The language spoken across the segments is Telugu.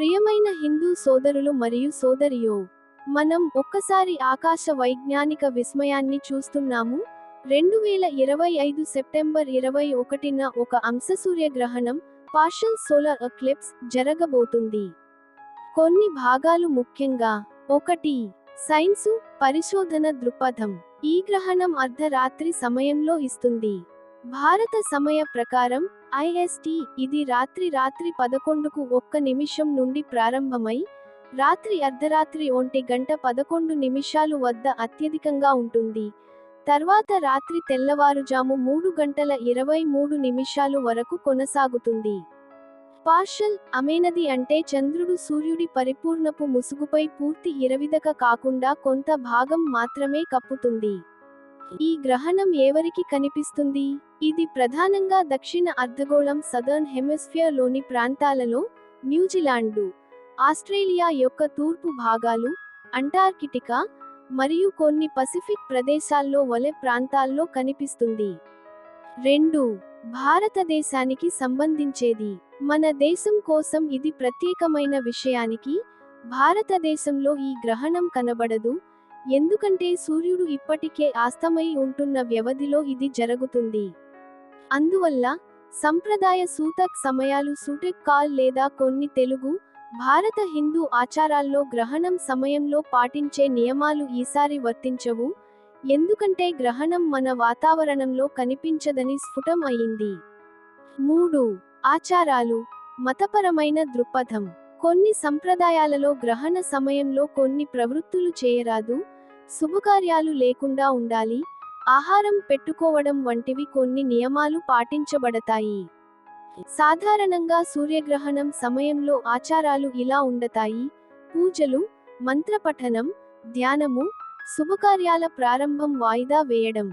ప్రియమైన హిందూ సోదరులు మరియు సోదరియో మనం ఒక్కసారి ఆకాశ వైజ్ఞానిక విస్మయాన్ని చూస్తున్నాము. రెండు వేల ఇరవై ఐదు సెప్టెంబర్ ఇరవై ఒకటిన ఒక అంశ సూర్యగ్రహణం పార్షల్ సోలార్ ఎక్లిప్స్ జరగబోతుంది. కొన్ని భాగాలు ముఖ్యంగా ఒకటి సైన్సు పరిశోధన దృక్పథం. ఈ గ్రహణం అర్ధరాత్రి సమయంలో ఇస్తుంది. భారత సమయ ప్రకారం ఐఎస్టి ఇది రాత్రి రాత్రి పదకొండుకు ఒక్క నిమిషం నుండి ప్రారంభమై రాత్రి అర్ధరాత్రి ఒంటి గంట పదకొండు నిమిషాలు వద్ద అత్యధికంగా ఉంటుంది. తర్వాత రాత్రి తెల్లవారుజాము మూడు గంటల ఇరవై మూడు నిమిషాలు వరకు కొనసాగుతుంది. పార్షల్ అమేనది అంటే చంద్రుడు సూర్యుడి పరిపూర్ణపు ముసుగుపై పూర్తి ఇరవిదక కాకుండా కొంత భాగం మాత్రమే కప్పుతుంది. ఈ గ్రహణం ఎవరికి కనిపిస్తుంది? ఇది ప్రధానంగా దక్షిణ అర్ధగోళం సదర్న్ హెమిస్ఫియర్లోని ప్రాంతాలలో న్యూజిలాండు ఆస్ట్రేలియా యొక్క తూర్పు భాగాలు అంటార్కిటికా మరియు కొన్ని పసిఫిక్ ప్రదేశాల్లో వలె ప్రాంతాల్లో కనిపిస్తుంది. రెండు భారతదేశానికి సంబంధించేది. మన దేశం కోసం ఇది ప్రత్యేకమైన విషయానికి భారతదేశంలో ఈ గ్రహణం కనబడదు ఎందుకంటే సూర్యుడు ఇప్పటికే ఆస్తమై ఉంటున్న వ్యవధిలో ఇది జరుగుతుంది. అందువల్ల సంప్రదాయ సూతక్ సమయాలు సూటెక్ కాల్ లేదా కొన్ని తెలుగు భారత హిందూ ఆచారాల్లో గ్రహణం సమయంలో పాటించే నియమాలు ఈసారి వర్తించవు. ఎందుకంటే గ్రహణం మన వాతావరణంలో కనిపించదని స్ఫుటం అయింది. మూడు ఆచారాలు మతపరమైన దృక్పథం. కొన్ని సంప్రదాయాలలో గ్రహణ సమయంలో కొన్ని ప్రవృత్తులు చేయరాదు శుభకార్యాలు లేకుండా ఉండాలి ఆహారం పెట్టుకోవడం వంటివి కొన్ని నియమాలు పాటించబడతాయి. సాధారణంగా సూర్యగ్రహణం సమయంలో ఆచారాలు ఇలా ఉండతాయి. పూజలు మంత్రపఠనం ధ్యానము శుభకార్యాల ప్రారంభం వాయిదా వేయడం.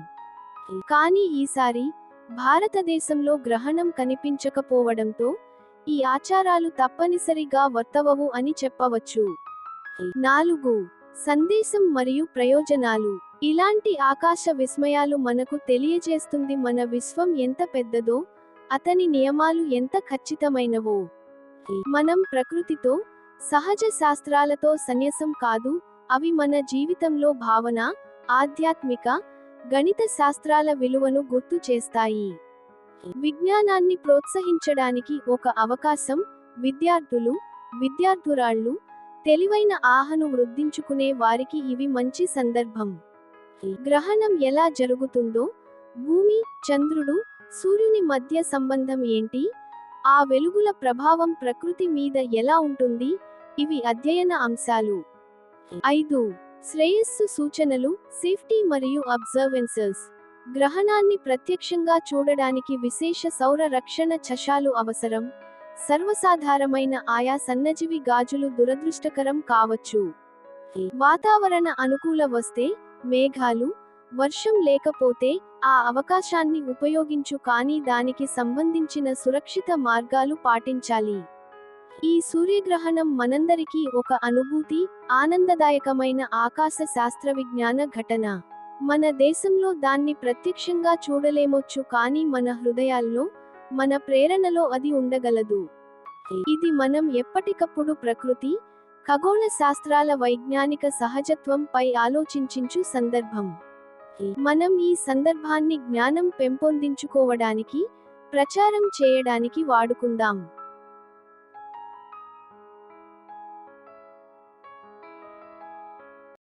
కానీ ఈసారి భారతదేశంలో గ్రహణం కనిపించకపోవడంతో ఈ ఆచారాలు తప్పనిసరిగా వర్తవవు అని చెప్పవచ్చు. నాలుగు. సందేశం మరియు ప్రయోజనాలు. ఇలాంటి ఆకాశ విస్మయాలు మనకు తెలియజేస్తుంది మన విశ్వం ఎంత పెద్దదో అతని నియమాలు ఎంత ఖచ్చితమైనవో. మనం ప్రకృతితో సహజ శాస్త్రాలతో సన్యాసం కాదు అవి మన జీవితంలో భావన ఆధ్యాత్మిక గణిత శాస్త్రాల విలువను గుర్తు చేస్తాయి. విజ్ఞానాన్ని ప్రోత్సహించడానికి ఒక అవకాశం విద్యార్థులు విద్యార్థురాళ్ళు తెలివైన ఆహను వృద్ధించుకునే వారికి ఇవి మంచి సందర్భం. గ్రహణం ఎలా జరుగుతుందో భూమి చంద్రుడు సూర్యుని మధ్య సంబంధం ఏంటి ఆ వెలుగుల ప్రభావం ప్రకృతి మీద ఎలా ఉంటుంది ఇవి అధ్యయన అంశాలు. ఐదు. శ్రేయస్సు సూచనలు సేఫ్టీ మరియు అబ్జర్వెన్సెస్. గ్రహణాన్ని ప్రత్యక్షంగా చూడడానికి విశేష సౌర రక్షణ చషాలు అవసరం. సర్వసాధారమైన ఆయా సన్నజీవి గాజులు దురదృష్టకరం కావచ్చు. వాతావరణ అనుకూల వస్తే మేఘాలు వర్షం లేకపోతే ఆ అవకాశాన్ని ఉపయోగించు కానీ దానికి సంబంధించిన సురక్షిత మార్గాలు పాటించాలి. ఈ సూర్యగ్రహణం మనందరికీ ఒక అనుభూతి ఆనందదాయకమైన ఆకాశ శాస్త్ర విజ్ఞాన ఘటన. మన దేశంలో దాన్ని ప్రత్యక్షంగా చూడలేమొచ్చు కానీ మన హృదయాల్లో మన ప్రేరణలో అది ఉండగలదు. ఇది మనం ఎప్పటికప్పుడు ప్రకృతి ఖగోళ శాస్త్రాల వైజ్ఞానిక సహజత్వంపై ఆలోచించు సందర్భం. మనం ఈ సందర్భాన్ని జ్ఞానం పెంపొందించుకోవడానికి ప్రచారం చేయడానికి వాడుకుందాం.